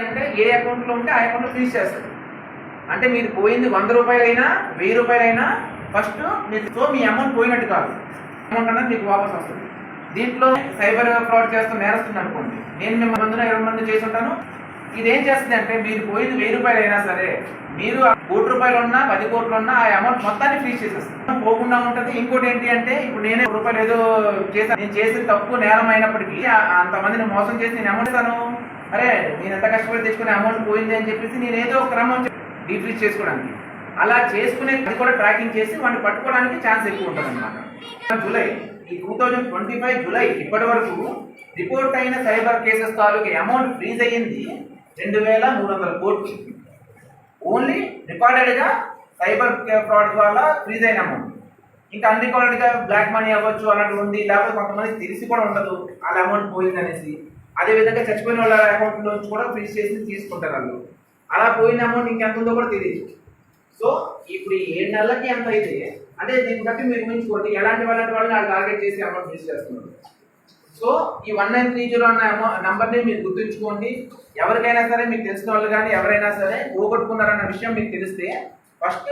అంటే ఏ అకౌంట్లో ఉంటే ఆ అకౌంట్లో ఫ్రీజ్ చేస్తారు అంటే మీరు పోయింది వంద రూపాయలైనా వెయ్యి రూపాయలైనా ఫస్ట్ మీరు సో మీ అమౌంట్ పోయినట్టు కాదు. అమౌంట్ అనేది మీకు వాపస్ వస్తుంది. దీంట్లో సైబర్ ఫ్రాడ్ చేస్తూ నేరస్తుంది అనుకోండి. నేను మిమ్మల్ని మందిలో ఇరవై మంది చేసి ఉంటాను. ఇది ఏం చేస్తుంది అంటే మీరు పోయింది వెయ్యి రూపాయలు అయినా సరే మీరు ఆ కోటి రూపాయలు ఉన్నా పది కోట్లు ఉన్నా ఆ అమౌంట్ మొత్తాన్ని ఫ్రీజ్ చేసేస్తుంది పోకుండా ఉంటుంది. ఇంకోటి ఏంటి అంటే ఇప్పుడు నేనే రూపాయలు ఏదో చేశాను. నేను చేసిన తక్కువ నేరం అయినప్పటికీ అంతమందిని మోసం చేసి నేను అమౌంట్ ఇస్తాను అరే నేను ఎంత కష్టపడి తెచ్చుకునే అమౌంట్ పోయింది అని చెప్పేసి నేను ఏదో ఒక క్రమం డీఫ్రీజ్ చేసుకోవడానికి. అలా చేసుకునే అది కూడా ట్రాకింగ్ చేసి వాడిని పట్టుకోవడానికి ఛాన్స్ ఎక్కువ ఉంటుంది అనమాట జూలై ఈ two thousand twenty five July ఇప్పటి వరకు రిపోర్ట్ అయిన సైబర్ కేసెస్ తాలూకు అమౌంట్ ఫ్రీజ్ అయ్యింది రెండు వేల మూడు వందల కోట్లు. ఓన్లీ రికార్డెడ్గా సైబర్ ఫ్రాడ్ ద్వారా ఫ్రీజ్ అయిన అమౌంట్ ఇంకా అన్రికార్డెడ్గా బ్లాక్ మనీ అవ్వచ్చు అలాంటి ఉంది లేకపోతే కొంతమంది తెలిసి కూడా ఉండదు వాళ్ళ అమౌంట్ పోయింది అదే విధంగా చచ్చిపోయిన వాళ్ళ అకౌంట్ నుంచి కూడా ఫ్రీజ్ చేసి తీసుకుంటారు వాళ్ళు. అలా పోయిన అమౌంట్ ఇంకెంత ఉందో కూడా తెలియదు సో ఇప్పుడు ఏడు నెలలకి ఎంత అయితే అంటే దీన్ని బట్టి మీరు ఊహించుకోండి ఎలాంటి వాళ్ళంటి వాళ్ళని వాళ్ళు టార్గెట్ చేసి అమౌంట్ ఫ్రీజ్ చేస్తున్నారు. సో ఈ వన్ నైన్ త్రీ జీరో అన్న నంబర్ని మీరు గుర్తుంచుకోండి. ఎవరికైనా సరే మీకు తెలిసిన వాళ్ళు కానీ ఎవరైనా సరే పోగొట్టుకున్నారన్న విషయం మీకు తెలిస్తే ఫస్ట్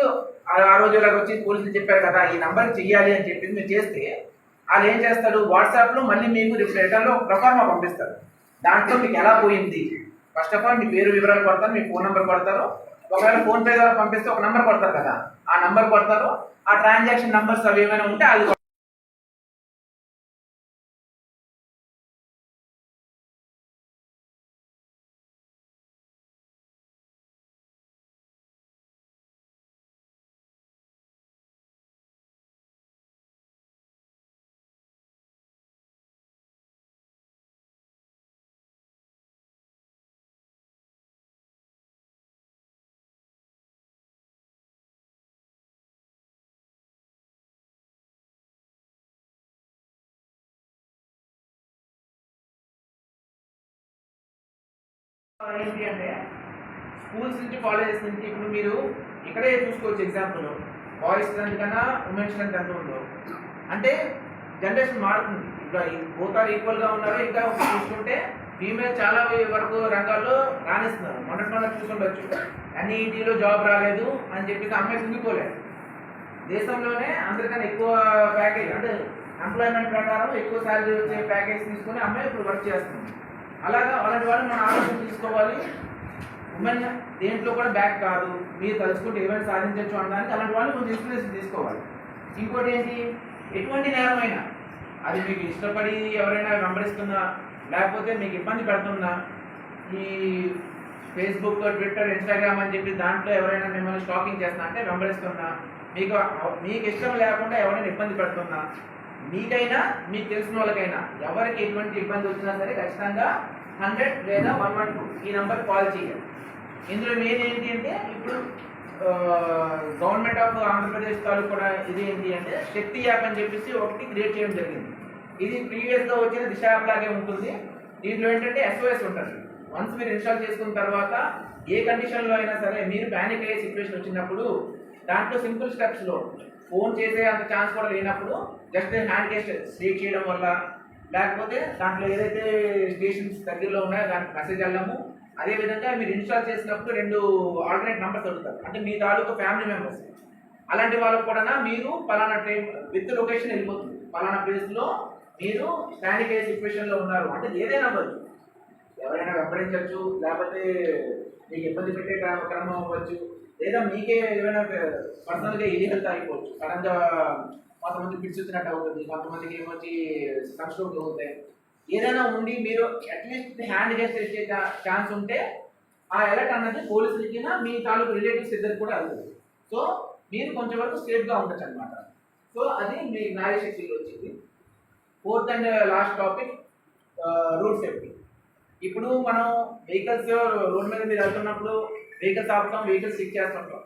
ఆ రోజు ఇలాగ వచ్చి పోలీసులు చెప్పారు కదా ఈ నంబర్ చెయ్యాలి అని చెప్పి మీరు చేస్తే వాళ్ళు ఏం చేస్తారు? వాట్సాప్లో మళ్ళీ మీకు రిటర్న్లో ప్రొఫార్మా పంపిస్తారు. దాంట్లో మీకు ఎలా పోయింది? ఫస్ట్ ఆఫ్ ఆల్ మీ పేరు వివరాలు కొడతారు మీ ఫోన్ నెంబర్ కొడతారు ఒకవేళ ఫోన్ పే ద్వారా పంపిస్తే ఒక నెంబర్ కొడతారు కదా? ఆ నెంబర్ కొడతారు. ఆ ట్రాన్సాక్షన్ నెంబర్స్ అవి ఏమైనా ఉంటే అది ఏంటి అంటే? స్కూల్స్ నుంచి కాలేజెస్ నుంచి ఇప్పుడు మీరు ఇక్కడే చూసుకోవచ్చు ఎగ్జాంపుల్ బాయ్స్ స్ట్రెంత్ కన్నా ఉమెన్ స్ట్రెంత్ ఎంత ఉందో. అంటే జనరేషన్ మారుతుంది. ఇంకా పోతారు ఈక్వల్గా ఉన్నారు ఇంకా చూసుకుంటే ఫీమేల్ చాలా వరకు రంగాల్లో రాణిస్తున్నారు. మొన్నటి మొన్న చూసుకుండొచ్చు ఎన్ఈటీలో జాబ్ రాలేదు అని చెప్పి అమ్మాయి కుంగిపోలేదు దేశంలోనే అందరికన్నా ఎక్కువ ప్యాకేజ్ అంటే ఎంప్లాయ్మెంట్ ప్రకారం ఎక్కువ శాలరీ వచ్చే ప్యాకేజ్ తీసుకొని అమ్మాయి ఇప్పుడు వర్క్ చేస్తుంది. అలాగా అలాంటి వాళ్ళు మన ఆలోచన తీసుకోవాలి. ఉమెన్ దేంట్లో కూడా బ్యాక్ కాదు. మీరు తలుచుకుంటే ఏమైనా సాధించవచ్చు అనడానికి అలాంటి వాళ్ళు కొంచెం ఇన్స్పిరేషన్ తీసుకోవాలి. ఇంకోటి ఏంటి? ఎటువంటి నేరమైనా అది మీకు ఇష్టపడి ఎవరైనా వెంబడిస్తున్నా లేకపోతే మీకు ఇబ్బంది పెడుతున్నా ఈ ఫేస్బుక్ ట్విట్టర్ ఇన్స్టాగ్రామ్ అని చెప్పి దాంట్లో ఎవరైనా మిమ్మల్ని స్టాకింగ్ చేస్తున్నా అంటే వెంబడిస్తున్నా మీకు మీకు ఇష్టం లేకుండా ఎవరైనా ఇబ్బంది పెడుతున్నా మీకైనా మీకు తెలిసిన వాళ్ళకైనా ఎవరికి ఎటువంటి ఇబ్బంది వచ్చినా సరే ఖచ్చితంగా హండ్రెడ్ లేదా వన్ వన్ టూ ఈ నెంబర్ కాల్ చేయాలి ఇందులో మెయిన్ ఏంటి అంటే ఇప్పుడు గవర్నమెంట్ ఆఫ్ ఆంధ్రప్రదేశ్ తాలూకు కూడా ఇది ఏంటి అంటే శక్తి యాప్ అని చెప్పేసి ఒకటి క్రియేట్ చేయడం జరిగింది. ఇది ప్రీవియస్గా వచ్చిన దిశ యాప్ లాగే ఉంటుంది. దీంట్లో ఏంటంటే ఎస్ఓఎస్ ఉంటుంది. వన్స్ మీరు ఇన్స్టాల్ చేసుకున్న తర్వాత ఏ కండిషన్లో అయినా సరే మీరు ప్యానిక్ అయ్యే సిచ్యువేషన్ వచ్చినప్పుడు దాంట్లో సింపుల్ స్టెప్స్లో ఫోన్ చేసే అంత ఛాన్స్ కూడా లేనప్పుడు జస్ట్ హ్యాండ్ కేస్ స్ట్రీట్ చేయడం వల్ల లేకపోతే దాంట్లో ఏదైతే స్టేషన్స్ దగ్గరలో ఉన్నాయో దానికి మెసేజ్ వెళ్ళడము. అదేవిధంగా మీరు ఇన్స్టాల్ చేసినప్పుడు రెండు ఆల్టర్నేట్ నెంబర్స్ అడుగుతారు అంటే మీ తాలూకు ఫ్యామిలీ మెంబర్స్ అలాంటి వాళ్ళకు కూడా మీరు పలానా ట్రైన్ విత్ లొకేషన్ వెళ్ళిపోతుంది. పలానా ప్లేస్లో మీరు స్టాండింగ్ అయ్యే సిచ్యువేషన్లో ఉన్నారు. అంటే ఏదైనా అవ్వచ్చు. ఎవరైనా వెంబడించవచ్చు లేకపోతే మీకు ఇబ్బంది పెట్టే క్రమం అవ్వచ్చు. లేదా మీకే ఏమైనా పర్సనల్గా ఇది హెల్త్ అయిపోవచ్చు సడన్గా కొంతమంది పిచ్చి అవుతుంది కొంతమందికి ఏమొచ్చి సన్స్ట్రోక్ అవుతాయి. ఏదైనా ఉండి మీరు అట్లీస్ట్ హ్యాండ్ చేసే ఛాన్స్ ఉంటే ఆ అలర్ట్ అన్నది పోలీసులకి మీ తాలూకు రిలేటివ్స్ ఇద్దరు కూడా అవుతుంది. సో మీరు కొంచెం వరకు సేఫ్గా ఉండొచ్చు అనమాట సో అది మీ నారీ శక్తిలో వచ్చింది. Fourth and last topic road safety ఇప్పుడు మనం వెహికల్స్ రోడ్ మీద మీరు వెళ్తున్నప్పుడు వెహికల్స్ ఆపుతాం వెహికల్స్ చెక్ చేస్తుంటాం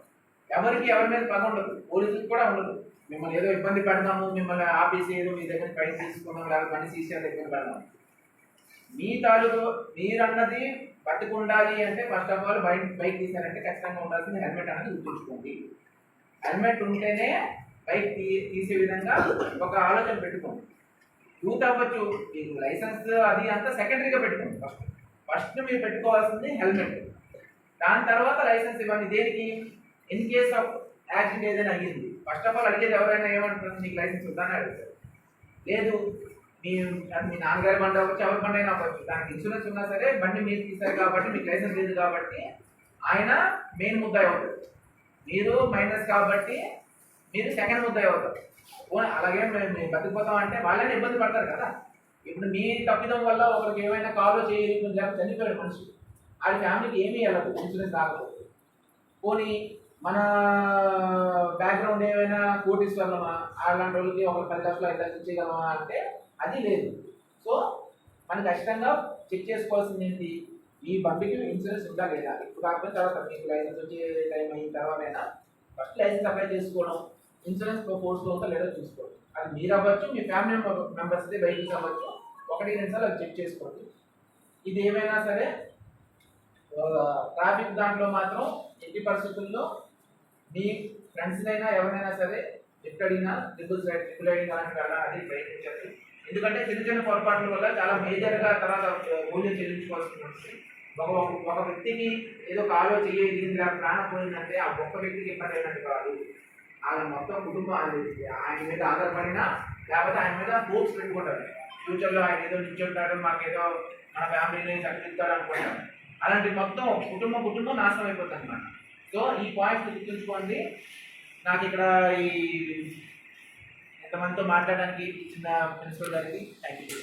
ఎవరికి ఎవరి మీద పని ఉండదు. పోలీసులకు కూడా ఉండదు. మిమ్మల్ని ఏదో ఇబ్బంది పెడతాము మిమ్మల్ని ఆపేసి ఏదో మీ దగ్గర పైన తీసుకున్నాం లేకపోతే పని తీసేది ఇబ్బంది పెడదాం మీ తాలూకు మీరన్నది పట్టుకుండాలి అంటే first of all bike bike తీసారంటే ఖచ్చితంగా ఉండాల్సింది హెల్మెట్ అనేది గుర్తుంచుకోండి. హెల్మెట్ ఉంటేనే బైక్ తీ తీసే విధంగా ఒక ఆలోచన పెట్టుకోండి. యూత్ అవ్వచ్చు మీకు లైసెన్స్ అది అంతా సెకండరీగా పెట్టుకోండి. ఫస్ట్ ఫస్ట్ మీరు పెట్టుకోవాల్సింది హెల్మెట్. దాని తర్వాత లైసెన్స్ ఇవ్వండి. దేనికి? ఇన్ కేస్ ఆఫ్ యాక్సిడెంట్ ఏదైనా అయ్యింది. ఫస్ట్ ఆఫ్ ఆల్ అడిగేది ఎవరైనా ఏమంటున్నారు? నీకు లైసెన్స్ ఉందని అడుగుతారు. లేదు మీ మీ నాన్నగారి బండి అవ్వచ్చు ఎవరి బండి అయినా అవ్వచ్చు. దానికి ఇన్సూరెన్స్ ఉన్నా సరే బండి మీరు తీశారు కాబట్టి మీకు లైసెన్స్ లేదు కాబట్టి ఆయన మెయిన్ ముద్దాయి అవుతారు. మీరు మైనస్ కాబట్టి మీరు సెకండ్ ముద్దాయి అవుతారు. ఓ- అలాగే మేము బతికిపోతాం అంటే వాళ్ళని ఇబ్బంది పడతారు కదా. ఇప్పుడు మీ తప్పిదం వల్ల ఒకరికి ఏమైనా కాలో చేయకుండా చనిపోయాడు మనిషి. వాళ్ళ ఫ్యామిలీకి ఏమీ వెళ్ళదు ఇన్సూరెన్స్ రాకపోతే. పోనీ మన బ్యాక్గ్రౌండ్ ఏమైనా కోటీశ్వరమా అలాంటి వాళ్ళకి ఒక పది లక్షలు ఐదు లక్షలు ఇచ్చేయగలమా అంటే అది లేదు. సో మనకి ఖచ్చితంగా చెక్ చేసుకోవాల్సింది ఏంటి? ఈ బండికి ఇన్సూరెన్స్ ఉందా లేదా? ఇప్పుడు కాకపోతే తర్వాత మీకు లైసెన్స్ వచ్చే టైం అయిన తర్వాత అయినా ఫస్ట్ లైసెన్స్ అప్లై చేసుకోవడం ఇన్సూరెన్స్ కోర్సులో ఉందో లేదో చూసుకోండి. అది మీరు అవ్వచ్చు మీ ఫ్యామిలీ మెంబర్స్ అయితే వెహికల్స్ అవ్వచ్చు. ఒకటి రెండు సార్లు అది చెక్ చేసుకోండి. ఇది ఏమైనా సరే ట్రాఫిక్ దాంట్లో మాత్రం ఎట్టి పరిస్థితుల్లో మీ ఫ్రెండ్స్నైనా ఎవరైనా సరే ఎక్కడినా ట్రిపుల్ సైడ్ ట్రిపుల్ రైడింగ్ అలాంటి అది ప్రయత్నించండి. ఎందుకంటే చిన్న చిన్న పొరపాట్ల వల్ల చాలా మేజర్గా తర్వాత మూల్యం చెల్లించుకోవాల్సి ఉంటుంది ఒక ఒక వ్యక్తికి ఏదో కాలో చెయ్యి ఇరిగిందిరా ప్రాణం పోయిందంటే ఆ ఒక్క వ్యక్తికి ఇబ్బంది అయినట్టు కాదు. ఆయన మొత్తం కుటుంబం ఆయన మీద ఆధారపడినా లేకపోతే ఆయన మీద హోప్స్ పెట్టుకుంటారు. ఫ్యూచర్లో ఆయన ఏదో నిల్చుంటాడు మాకేదో మన ఫ్యామిలీని చక్కదిస్తాడు అనుకుంటాం అలాంటి మొత్తం కుటుంబం కుటుంబం నాశనం అయిపోతుంది అనమాట సో ఈ పాయింట్ గుర్తుంచుకోండి. నాకు ఇక్కడ ఈ ఎంతమందితో మాట్లాడడానికి ఇచ్చిన ప్రిన్సిపల్ గారికి థ్యాంక్ యూ